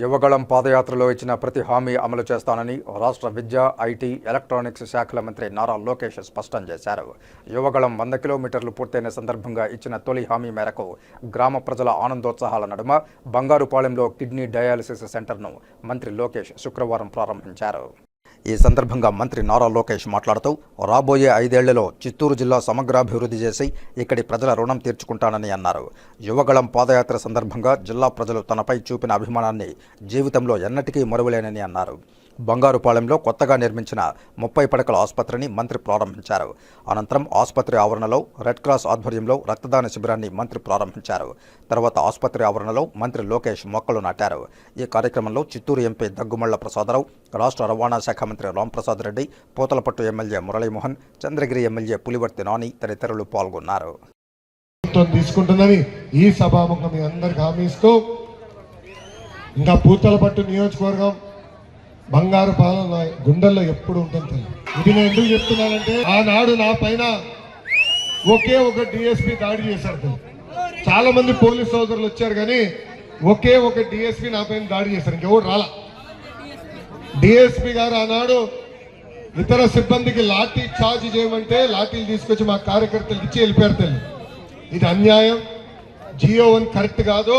యువగళం పాదయాత్రలో ఇచ్చిన ప్రతి హామీ అమలు చేస్తానని రాష్ట్ర విద్య ఐటీ ఎలక్ట్రానిక్స్ శాఖల మంత్రి నారా లోకేష్ స్పష్టం చేశారు. యువగళం వంద కిలోమీటర్లు పూర్తయిన సందర్భంగా ఇచ్చిన తొలి హామీ మేరకు గ్రామ ప్రజల ఆనందోత్సాహాల నడుమ బంగారుపాలెంలో కిడ్నీ డయాలసిస్ సెంటర్ను మంత్రి లోకేష్ శుక్రవారం ప్రారంభించారు. ఈ సందర్భంగా మంత్రి నారా లోకేష్ మాట్లాడుతూ రాబోయే ఐదేళ్ళలో చిత్తూరు జిల్లా సమగ్రాభివృద్ధి చేసి ఇక్కడి ప్రజల రుణం తీర్చుకుంటానని అన్నారు. యువగళం పాదయాత్ర సందర్భంగా జిల్లా ప్రజలు తనపై చూపిన అభిమానాన్ని జీవితంలో ఎన్నటికీ మరువలేనని అన్నారు. బంగారుపాలెంలో కొత్తగా నిర్మించిన ముప్పై పడకల ఆసుపత్రిని మంత్రి ప్రారంభించారు. అనంతరం ఆసుపత్రి ఆవరణలో రెడ్ క్రాస్ ఆధ్వర్యంలో రక్తదాన శిబిరాన్ని మంత్రి ప్రారంభించారు. తర్వాత ఆసుపత్రి ఆవరణలో మంత్రి లోకేష్ మొక్కలు నాటారు. ఈ కార్యక్రమంలో చిత్తూరు ఎంపీ దగ్గుమళ్ళ ప్రసాదరావు రాష్ట్ర రవాణా శాఖ మంత్రి రాంప్రసాద్ రెడ్డి పూతలపట్టు ఎమ్మెల్యే మురళీమోహన్ చంద్రగిరి ఎమ్మెల్యే పులివర్తి నాని తదితరులు పాల్గొన్నారు. తీసుకుంటుందని ఈ సభాముఖం మీ అందరికి హామీ ఇస్తూ ఇంకా పూతలపట్టు నియోజకవర్గం బంగారు పాలన గుండెల్లో ఎప్పుడు ఉంటుంది తల్లి. ఇది నేను ఎందుకు చెప్తున్నానంటే ఆనాడు నా పైన ఒకే ఒక డిఎస్పి దాడి చేశారు తల్లి. చాలా మంది పోలీస్ సోదరులు వచ్చారు కానీ ఒకే ఒక డిఎస్పి నా పైన దాడి చేశారు. ఇంకెవరు రాలా? డిఎస్పి గారు ఆనాడు ఇతర సిబ్బందికి లాఠీ చార్జ్ చేయమంటే లాఠీలు తీసుకొచ్చి మా కార్యకర్తలు ఇచ్చి వెళ్ళిపోయారు తల్లి ఇది అన్యాయం. జియో వన్ కరెక్ట్ కాదు.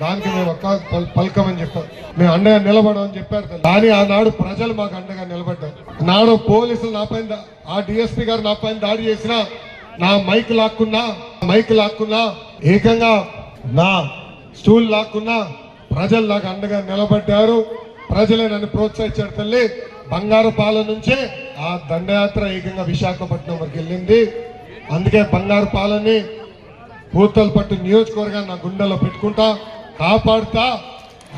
దానికి మేము ఒక్క పల్- పలకమని చెప్పారు. మేము అండగా నిలబడమని చెప్పారు కానీ ఆనాడు ప్రజలు మాకు అండగా నిలబడ్డారు. నాడు పోలీసులు నా పైన ఆ డిఎస్పీ గారు నా పైన దాడి చేసిన నా మైక్ లాక్కున్నా మైక్ లాక్కున్నా ఏకంగా నా స్టూల్ లాక్కున్నా ప్రజలు నాకు అండగా నిలబడ్డారు. ప్రజలే నన్ను ప్రోత్సహించారు తల్లి. బంగారు పాల నుంచే ఆ దండయాత్ర ఏకంగా విశాఖపట్నం వరకు వెళ్ళింది. అందుకే బంగారు పాలని పూతలపట్టు నియోజకవర్గాన్ని నా గుండెలో పెట్టుకుంటా కాపాడుతా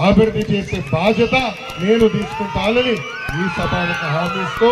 అభివృద్ధి చేసే బాధ్యత నేను తీసుకుంటానని ఈ సభకు హామీ ఇస్తూ